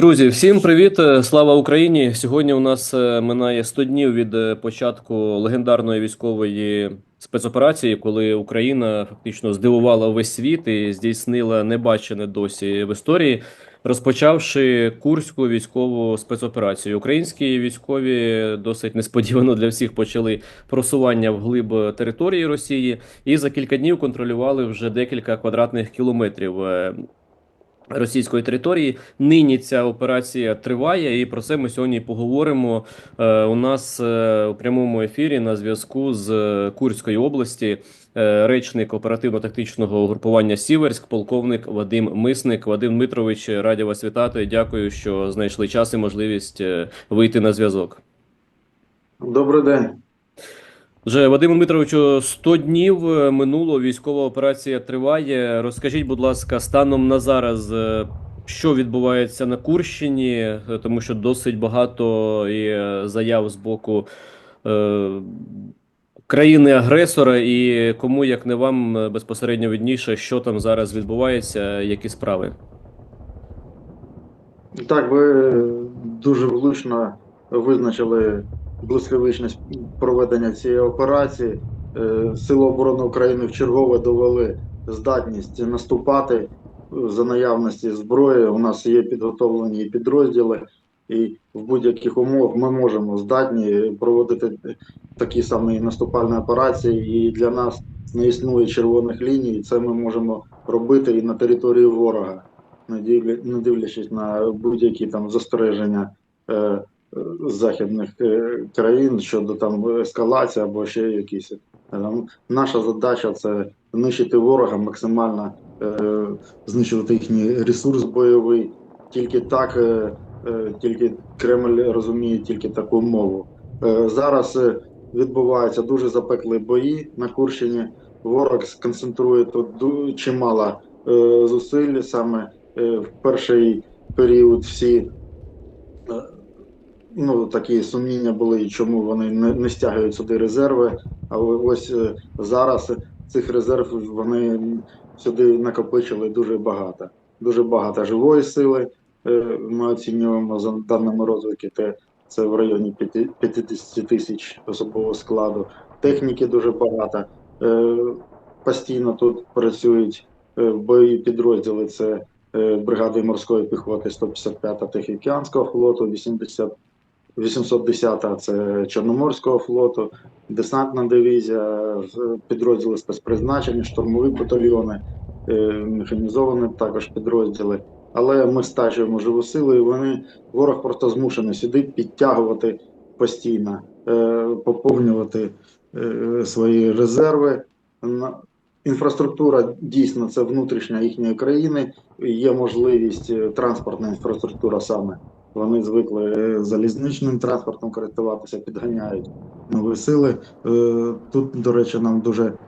Друзі, всім привіт! Е, Слава Україні! Сьогодні у нас е, минає 100 днів від е, початку легендарної військової спецоперації, коли Україна фактично здивувала весь світ і здійснила небачене досі в історії, розпочавши Курську військову спецоперацію. Українські військові досить несподівано для всіх почали просування вглиб території Росії і за кілька днів контролювали вже декілька квадратних кілометрів. Російської території. Нині ця операція триває, і про це ми сьогодні поговоримо. Е, у нас е, у прямому ефірі на зв'язку з е, Курської області речник оперативно-тактичного угрупування Сіверськ, полковник Вадим Мисник. Вадим Дмитрович, раді вас вітати. Дякую, що знайшли час і можливість вийти на зв'язок. Добрий день. Вже Вадиму Дмитровичу 100 днів е, минуло. Військова операція триває. Розкажіть, будь ласка, станом на зараз, е, що відбувається на Курщині, Е, тому що досить багато і заяв з боку е, країни-агресора, і кому як не вам безпосередньо видніше, що там зараз відбувається, які справи. Так, ви дуже влучно визначили блискавичність проведення цієї операції. Е, Сили оборони України вчергове довели здатність наступати за наявності зброї. У нас є підготовлені підрозділи, і в будь-яких умовах ми можемо здатні проводити такі самі наступальні операції. І для нас не існує червоних ліній. Це ми можемо робити і на території ворога. не дивлячись на будь-які там застереження е, е, західних е, країн щодо там ескалації або ще якісь. Е, Наша задача це знищити ворога, максимально е, знищувати їхній ресурс бойовий. Тільки так, тільки Кремль розуміє тільки таку мову. Зараз відбуваються дуже запеклі бої на Курщині. Ворог сконцентрує тут чимало зусиль саме в перший період всі ну, такі сумніння були, чому вони не, не стягують сюди резерви. Але ось е, зараз цих резервів вони сюди накопичили дуже багато. Дуже багато живої сили. е, Ми оцінюємо за даними розвідки, те це в районі п'яти- 50 тисяч особового складу. Техніки дуже багато. Е, Постійно тут працюють бойові підрозділи. Це бригади морської піхоти 155 Тихоокеанського флоту, 80, 810 це Чорноморського флоту, десантна дивізія, підрозділи спецпризначення, штурмові батальйони, е, механізовані також підрозділи. Але ми стачуємо живу силу, і вони ворог просто змушений сюди підтягувати постійно, е, поповнювати е, свої резерви. Інфраструктура дійсно це внутрішня їхньої країни. Є можливість транспортна інфраструктура саме. Вони звикли е, залізничним транспортом користуватися, підганяють нові сили. Е, Тут, до речі, нам дуже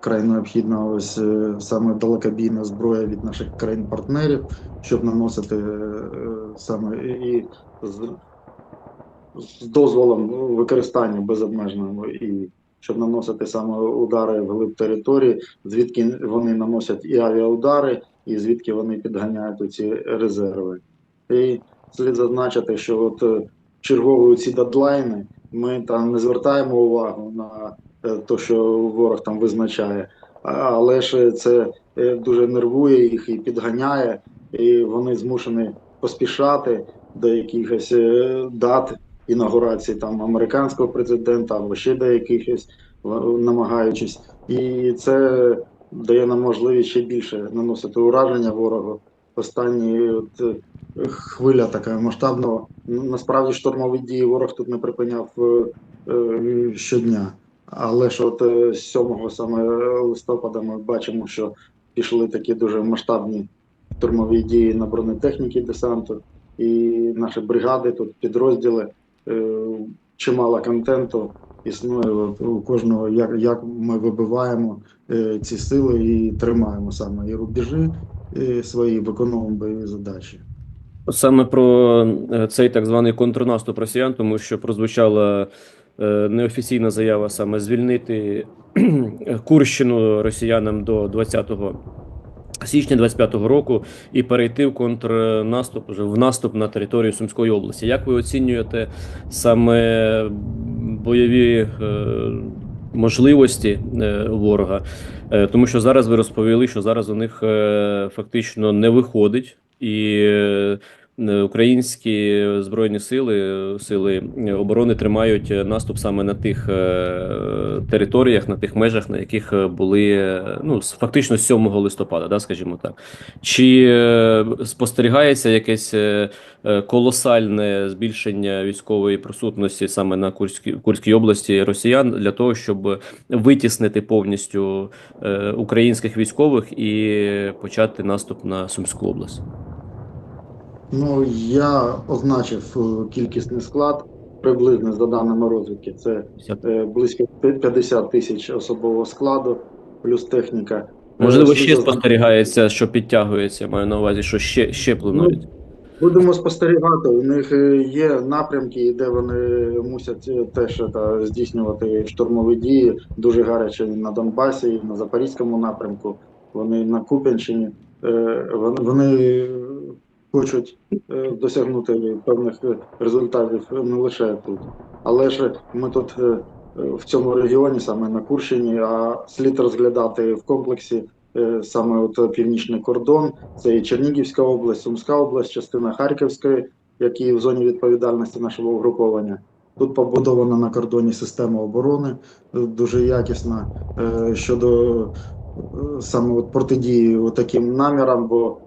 край необхідна ось е, саме далекобійна зброя від наших країн-партнерів, щоб наносити саме і з, з дозволом використання безобмеженому і щоб наносити саме удари в глиб території, звідки вони наносять і авіаудари, і звідки вони підганяють ці резерви. І слід зазначити, що от е, чергові ці дедлайни ми там не звертаємо увагу на те, що ворог там визначає, але ж це е, дуже нервує їх і підганяє, і вони змушені поспішати до якихось е, дат інаугурації там американського президента або ще до якихось намагаючись, і це дає нам можливість ще більше наносити ураження ворогу. Останні от, е, хвиля така масштабного. Ну, Насправді штурмові дії ворог тут не припиняв е, е, щодня. Але ж от е, з 7 саме листопада ми бачимо, що пішли такі дуже масштабні штурмові дії на бронетехніки десанту, і наші бригади, тут підрозділи, е, чимало контенту існує от у кожного, як, як ми вибиваємо е, ці сили і тримаємо саме і рубежі е, свої, виконуємо бойові задачі. Саме про е, цей так званий контрнаступ росіян, тому що прозвучала е, неофіційна заява саме звільнити Курщину росіянам до 20 січня 25-го року і перейти в контрнаступ вже в наступ на територію Сумської області. Як ви оцінюєте саме бойові е, можливості е, ворога? Е, тому що зараз ви розповіли, що зараз у них е, фактично не виходить і. Е, Українські збройні сили, сили оборони тримають наступ саме на тих е, територіях, на тих межах, на яких е, були ну фактично з 7 листопада, да, скажімо так. Чи спостерігається якесь колосальне збільшення військової присутності саме на Курській, Курській області росіян для того, щоб витіснити повністю українських військових і почати наступ на Сумську область? Ну, я означив е, кількісний склад, приблизно за даними розвідки, це е, близько 50 тисяч особового складу, плюс техніка. Можливо, Е, ще спостерігається, що підтягується. Маю на увазі, що ще, ще планують. Будемо спостерігати. У них е, є напрямки, де вони мусять теж та, здійснювати штурмові дії. Дуже гаряче на Донбасі, на Запорізькому напрямку. Вони на Куп'янщині. Е, вони хочуть е, досягнути певних результатів не лише тут. Але ж ми тут е, е, в цьому регіоні, саме на Курщині, а слід розглядати в комплексі саме от північний кордон. Це і Чернігівська область, Сумська область, частина Харківської, які в зоні відповідальності нашого угруповання. Тут побудована на кордоні система оборони дуже якісна щодо саме от протидії таким намірам, бо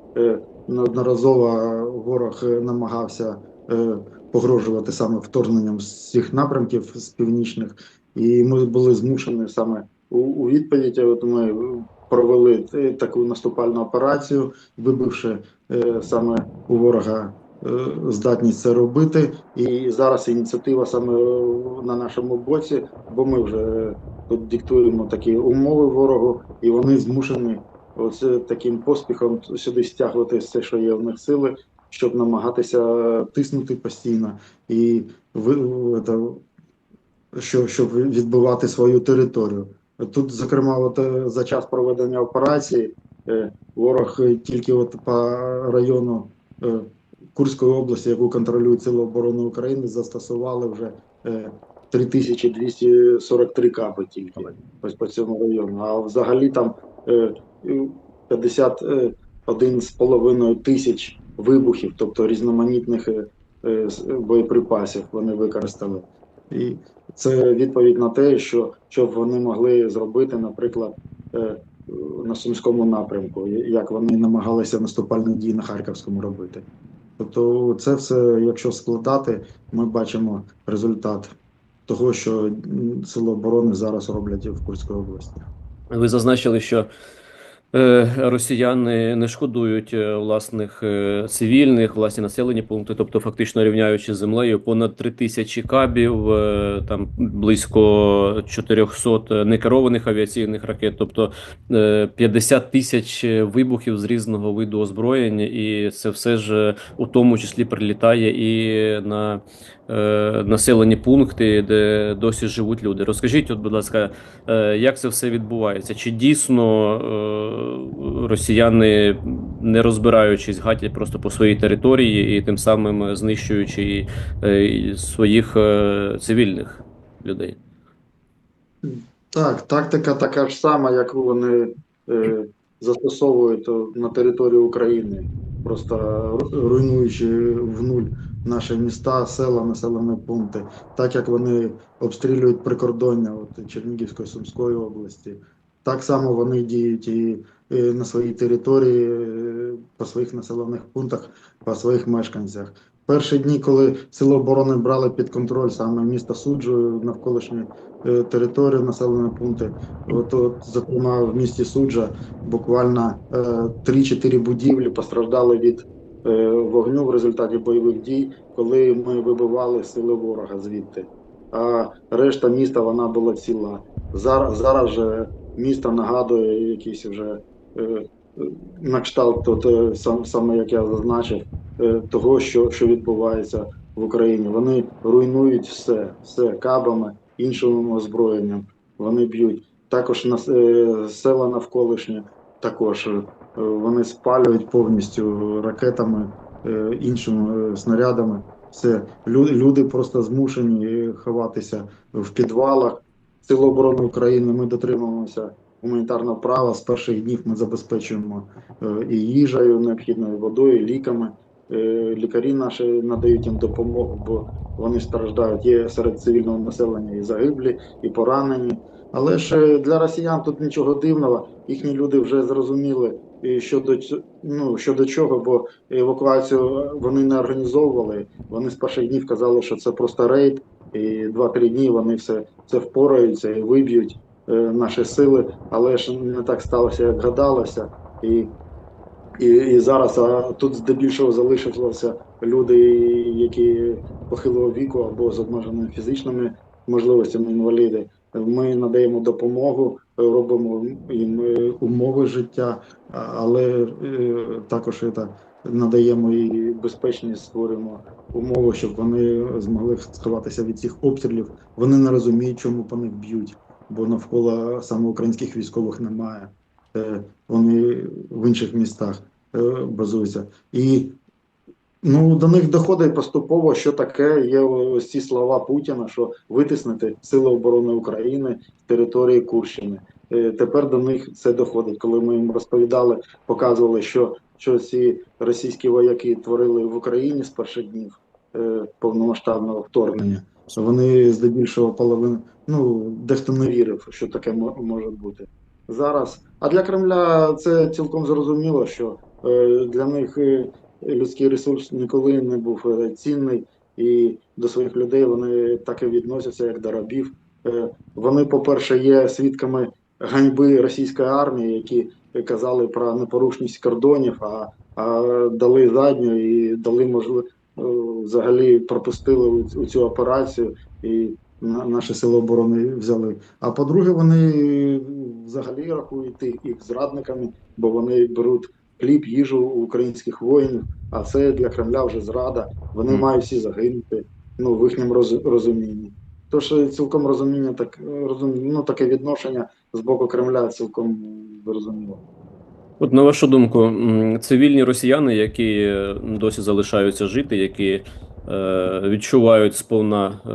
неодноразово ворог е, намагався е, погрожувати саме вторгненням з цих напрямків з північних, і ми були змушені саме у, відповідь. От ми провели е, таку наступальну операцію, вибивши саме у ворога здатність це робити. І зараз ініціатива саме на нашому боці, бо ми вже диктуємо такі умови ворогу, і вони змушені оце таким поспіхом сюди стягувати все, що є в них сили, щоб намагатися тиснути постійно і що, щоб відбивати свою територію. Тут, зокрема, от е, за час проведення операції е, ворог тільки от по району е, Курської області, яку контролюють Сили оборони України, застосували вже е, 3243 капи тільки ось по цьому району. А взагалі там 51,5 тисяч вибухів, тобто різноманітних е, е, боєприпасів вони використали. І це відповідь на те, що, що вони могли зробити, наприклад, е, на Сумському напрямку, як вони намагалися наступальні дії на Харківському робити. Тобто, це все, якщо складати, ми бачимо результат того, що Сили оборони зараз роблять в Курській області. Ви зазначили, що е, росіяни не шкодують е, власних е, цивільних, власні населені пункти, тобто фактично рівняючи землею понад 3 тисячі кабів, е, там близько 400 некерованих авіаційних ракет, тобто е, 50 тисяч вибухів з різного виду озброєння, і це все ж е, у тому числі прилітає і на е, населені пункти, де досі живуть люди. Розкажіть, от, будь ласка, е, як це все відбувається? Чи дійсно е, росіяни, не розбираючись, гатять просто по своїй території і тим самим знищуючи е, своїх е, цивільних людей? Так, тактика така ж сама, як вони е, застосовують на території України, просто руйнуючи в нуль наші міста, села, населені пункти, так як вони обстрілюють прикордоння от, Чернігівської Сумської області. Так само вони діють і, і на своїй території, е, по своїх населених пунктах, по своїх мешканцях. Перші дні, коли Сили оборони брали під контроль саме місто Суджу, навколишні е, території, населені пункти. От, зокрема, в місті Суджа буквально е, 3-4 будівлі постраждали від е, вогню в результаті бойових дій, коли ми вибивали сили ворога звідти. А решта міста вона була ціла. Зараз, зараз же місто нагадує якісь вже е, на кшталт, от, е, сам, саме як я зазначив, е, того, що, що відбувається в Україні. Вони руйнують все, все кабами, іншим озброєнням. Вони б'ють. Також на е, села навколишні також е, вони спалюють повністю ракетами, іншими снарядами. Лю- люди просто змушені ховатися в підвалах. Сили оборони України ми дотримуємося гуманітарного права. З перших днів ми забезпечуємо е, і їжею, необхідною водою, і ліками. Е, Лікарі наші надають їм допомогу, бо вони страждають. Є серед цивільного населення і загиблі, і поранені. Але ж е, для росіян тут нічого дивного. Їхні люди вже зрозуміли, е, що ну, що до чого, бо евакуацію вони не організовували. Вони з перших днів казали, що це просто рейд, і два-три дні вони все це впораються і виб'ють наші сили. Але ж не так сталося, як гадалося. І і, і зараз а тут здебільшого залишилися люди, які похилого віку або з обмеженими фізичними можливостями інваліди. Ми надаємо допомогу, робимо їм е, умови життя, але е, також це, надаємо і безпечність, створюємо умови, щоб вони змогли сховатися від цих обстрілів. Вони не розуміють, чому по них б'ють, бо навколо саме українських військових немає. Е, Вони в інших містах е, базуються. І ну, до них доходить поступово, що таке є ось ці слова Путіна, що витиснити Сили оборони України з території Курщини. Е, Тепер до них це доходить, коли ми їм розповідали, показували, що, що ці російські вояки творили в Україні з перших днів повномасштабного вторгнення. Вони здебільшого половину, ну дехто не вірив, що таке може бути зараз. А для Кремля це цілком зрозуміло, що е, для них е, людський ресурс ніколи не був е, цінний, і до своїх людей вони так і відносяться, як до рабів. Вони, по-перше, є свідками ганьби російської армії, які казали про непорушність кордонів, а, а дали задню і дали можливо взагалі пропустили у, цю операцію і на, наші сили оборони взяли. А по-друге, вони взагалі рахують їх, зрадниками, бо вони беруть хліб, їжу у українських воїнів, а це для Кремля вже зрада. Вони Мгм. мають всі загинути ну, в їхньому роз, розумінні. Тож е, цілком розуміння, так розум, ну, таке відношення з боку Кремля цілком зрозуміло. От на вашу думку, цивільні росіяни, які е, досі залишаються жити, які е, відчувають сповна е,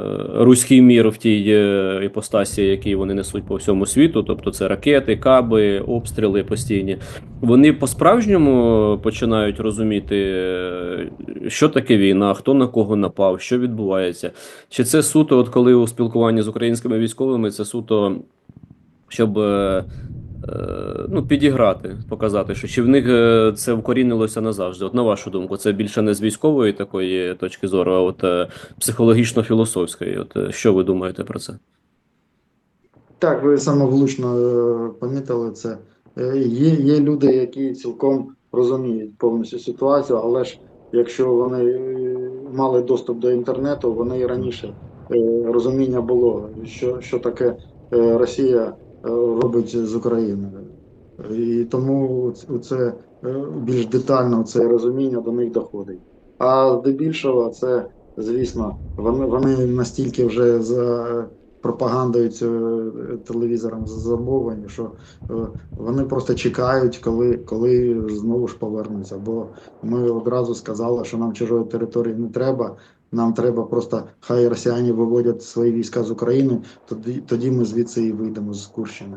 руський мір в тій е, іпостасі, який вони несуть по всьому світу, тобто це ракети, каби, обстріли постійні, вони по-справжньому починають розуміти, е, що таке війна, хто на кого напав, що відбувається. Чи це суто, от коли у спілкуванні з українськими військовими, це суто, щоб. Е, ну, підіграти, показати, що чи в них е, це вкорінилося назавжди. От на вашу думку, це більше не з військової такої точки зору, а от е, психологічно-філософської. От що ви думаєте про це? Так, ви саме влучно е, помітили це. Є, є люди, які цілком розуміють повністю ситуацію, але ж якщо вони мали доступ до інтернету, вони і раніше розуміння було, що, що таке Росія робить з Україною. І тому це е, більш детально це розуміння до них доходить. А здебільшого це, звісно, вони, вони настільки вже за пропагандою телевізором замовлені, що е, вони просто чекають, коли, коли знову ж повернуться. Бо ми одразу сказали, що нам чужої території не треба. Нам треба просто хай росіяни виводять свої війська з України, тоді, тоді ми звідси і вийдемо з Курщини.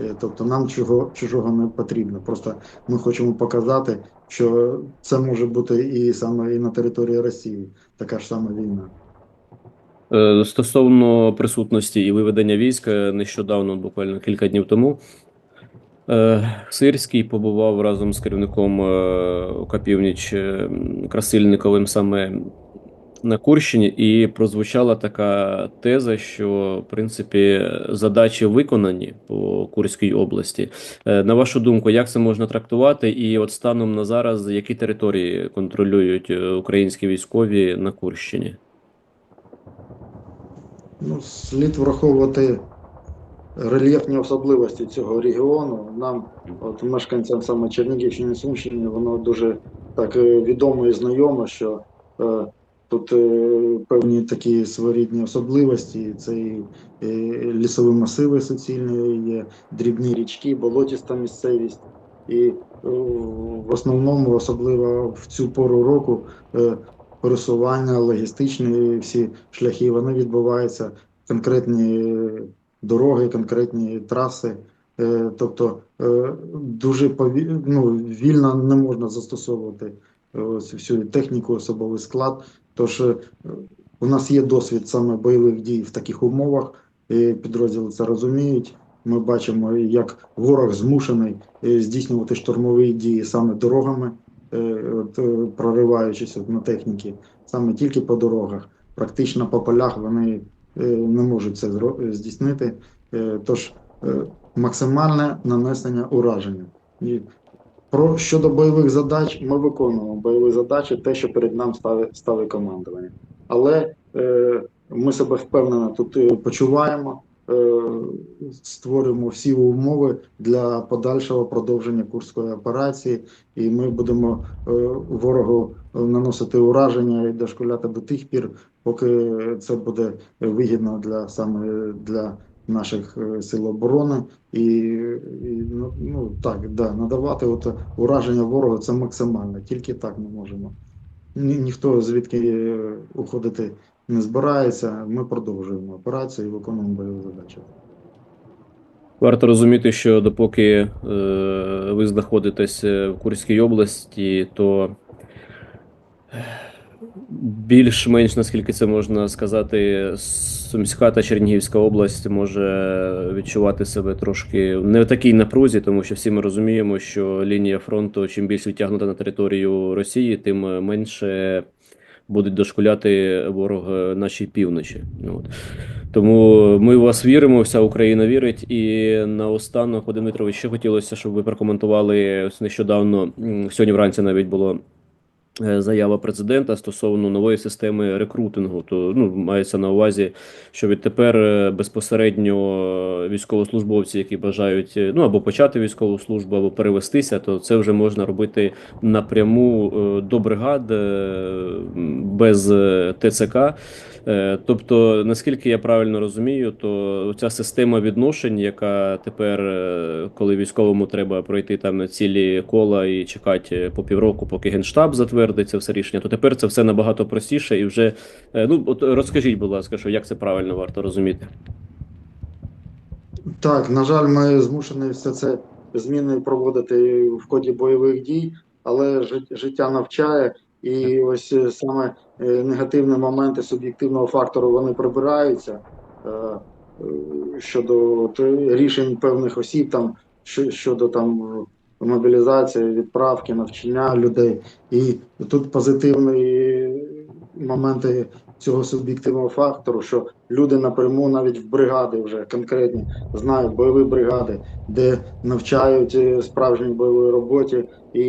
Е, Тобто нам чого, чужого не потрібно. Просто ми хочемо показати, що це може бути і саме і на території Росії така ж сама війна. Е, Стосовно присутності і виведення військ, е, нещодавно, буквально кілька днів тому, е, Сирський побував разом з керівником ОК «Північ» е, Красильниковим саме на Курщині, і прозвучала така теза, що в принципі задачі виконані по Курській області. Е, На вашу думку, як це можна трактувати? І от станом на зараз, які території контролюють е, українські військові на Курщині? Ну, слід враховувати рельєфні особливості цього регіону. Нам, от мешканцям саме Чернігівщини, Сумщини, воно дуже так е, відомо і знайомо, що тут е, певні такі своєрідні особливості. Це і е, лісові масиви суцільні, є дрібні річки, болотіста місцевість. і е, в основному, особливо в цю пору року, е, пересування, логістичні всі шляхи, вони відбуваються конкретні дороги, конкретні траси. Тобто дуже пові... ну, вільно не можна застосовувати ось всю техніку, особовий склад. Тож е, у нас є досвід саме бойових дій в таких умовах, і підрозділи це розуміють. Ми бачимо, як ворог змушений е, здійснювати штурмові дії саме дорогами, е, прориваючись на техніці, саме тільки по дорогах. Практично по полях вони не можуть це здійснити. Тож максимальне нанесення ураження. І про щодо бойових задач, ми виконуємо бойові задачі, те, що перед нами ставить, ставить командування. Але е, ми себе впевнено тут е, почуваємо, е, створюємо всі умови для подальшого продовження курської операції, і ми будемо е, ворогу наносити ураження і дошкуляти до тих пір, поки це буде вигідно для саме для наших е, сил оборони і, і ну, ну так, да, надавати от ураження ворогу це максимально, тільки так ми можемо. Ні, ніхто звідки е, уходити не збирається. Ми продовжуємо операцію і виконуємо бойові задачі. Варто розуміти, що допоки е, ви знаходитесь е, в Курській області, то більш-менш, наскільки це можна сказати, Сумська та Чернігівська область може відчувати себе трошки не в такій напрузі, тому що всі ми розуміємо, що лінія фронту чим більш відтягнута на територію Росії, тим менше будуть дошкуляти ворог нашій півночі. От. Тому ми в вас віримо, вся Україна вірить. І наостанок, Вадим Дмитрович, ще хотілося, щоб ви прокоментували нещодавно. Сьогодні вранці навіть було заява президента стосовно нової системи рекрутингу. То ну мається на увазі, що відтепер е, безпосередньо військовослужбовці, які бажають е, ну або почати військову службу, або перевестися, то це вже можна робити напряму е, до бригад е, без е, ТЦК. Е, Тобто, наскільки я правильно розумію, то ця система відношень, яка тепер, е, коли військовому треба пройти там на цілі кола і чекати по півроку, поки генштаб затвердить це все рішення, то тепер це все набагато простіше і вже е, ну от розкажіть, будь ласка, що як це правильно варто розуміти? Так, на жаль, ми змушені все це зміни проводити в ході бойових дій, але життя навчає, і ось е, саме е, негативні моменти суб'єктивного фактору вони прибираються е, щодо рішень певних осіб, там щодо там мобілізації, відправки, навчання людей. І тут позитивні моменти цього суб'єктивного фактору, що люди напряму навіть в бригади вже конкретні знають бойові бригади, де навчають справжньої справжній бойовій роботі, і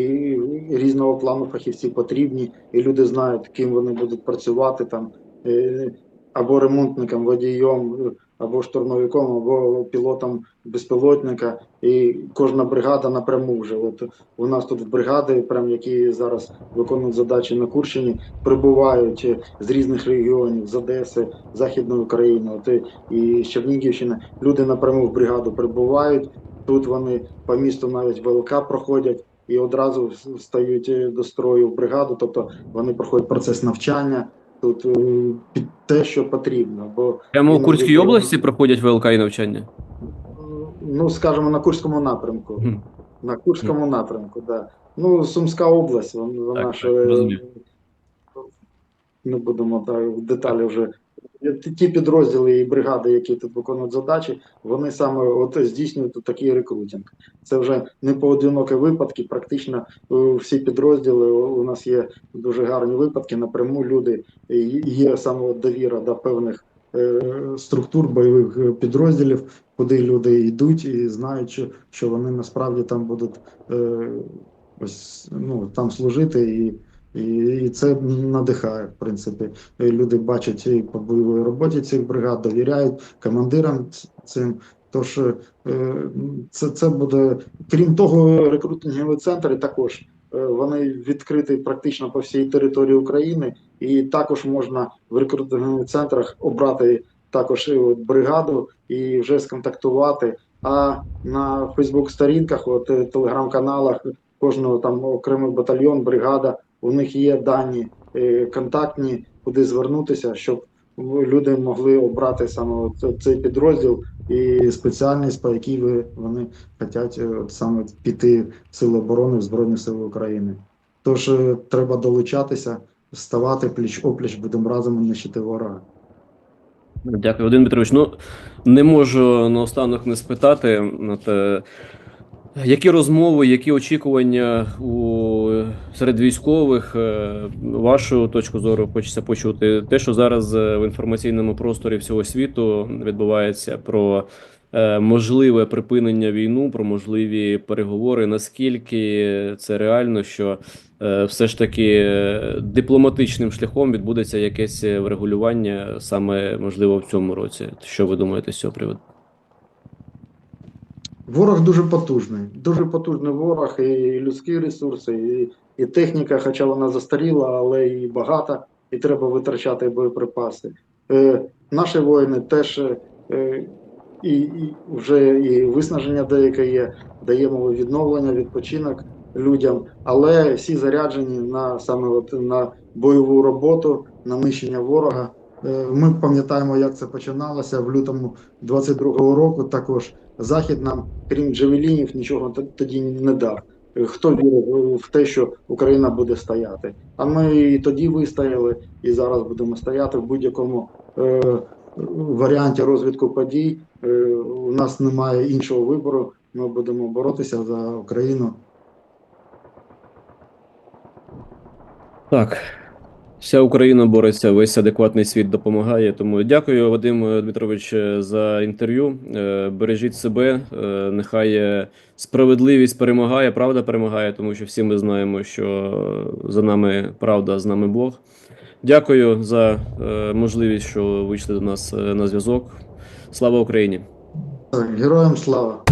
різного плану фахівці потрібні, і люди знають, ким вони будуть працювати там е, або ремонтником, водієм, е, або штурмовиком, або пілотом безпілотника. І кожна бригада напряму вже. От у нас тут в бригади, прям які зараз виконують задачі на Курщині, прибувають е, з різних регіонів, з Одеси, Західної України, от і- з Чернігівщини. Люди напряму в бригаду прибувають. Тут вони по місту навіть ВЛК проходять і одразу стають е, до строю в бригаду. Тобто вони проходять процес навчання тут е, під те, що потрібно. Бо Прямо у Курській області проходять ВЛК і навчання. ну скажімо, на Курському напрямку. Мгм. На Курському напрямку, да. Ну, Сумська область, вона Так, ж так, е, не будемо так в деталі вже. Ті- підрозділи і бригади, які тут виконують задачі, вони саме от здійснюють такий рекрутинг. Це вже не поодинокі випадки. Практично е, всі підрозділи у нас є дуже гарні випадки. Напряму люди є саме довіра до певних е, структур бойових е, підрозділів, куди люди йдуть і знають, що, вони насправді там будуть ось ну там служити і. І, і це надихає, в принципі. Люди бачать і по бойовій роботі цих бригад, довіряють командирам цим. Тож е, це, це буде, крім того, рекрутингові центри також е, вони відкриті практично по всій території України, і також можна в рекрутингових центрах обрати також бригаду і вже сконтактувати А на Фейсбук-сторінках, от е, телеграм-каналах кожного там окремий батальйон, бригада, у них є дані е, контактні, куди звернутися, щоб люди могли обрати саме цей підрозділ і спеціальність, по якій вони хочуть е, саме піти в Сили оборони в Збройні Сили України. Тож е, треба долучатися, ставати пліч опліч, будемо разом нищити ворога. Дякую, Вадим Петрович. Ну не можу наостанок не спитати. От, які розмови, які очікування у серед військових, е, вашу точку зору хочеться почути. Те, що зараз е, в інформаційному просторі всього світу відбувається про е, можливе припинення війну, про можливі переговори. Наскільки це реально, що все ж таки дипломатичним шляхом відбудеться якесь врегулювання саме можливо в цьому році? Що ви думаєте з цього приводу? Ворог дуже потужний, дуже потужний ворог, і людські ресурси, і, і техніка, хоча вона застаріла, але і багата, і треба витрачати боєприпаси. Е, наші воїни теж е, і, і вже і виснаження деяке є, даємо відновлення, відпочинок людям, але всі заряджені на саме от на бойову роботу, на нищення ворога. Е, Ми пам'ятаємо, як це починалося в лютому 22-го року. Також захід нам, крім джевелінів, нічого тоді не дав. Хто вірив в те, що Україна буде стояти? А ми і тоді вистояли, і зараз будемо стояти в будь-якому е, варіанті розвитку подій. Е, у нас немає іншого вибору. Ми будемо боротися за Україну. Так. Вся Україна бореться, весь адекватний світ допомагає. Тому дякую, Вадим Дмитрович, за інтерв'ю. Е, Бережіть себе. е, Нехай е, справедливість перемагає, правда перемагає, тому що всі ми знаємо, що за нами правда, з нами Бог. Дякую за е, можливість, що вийшли до нас е, на зв'язок. Слава Україні! Героям слава!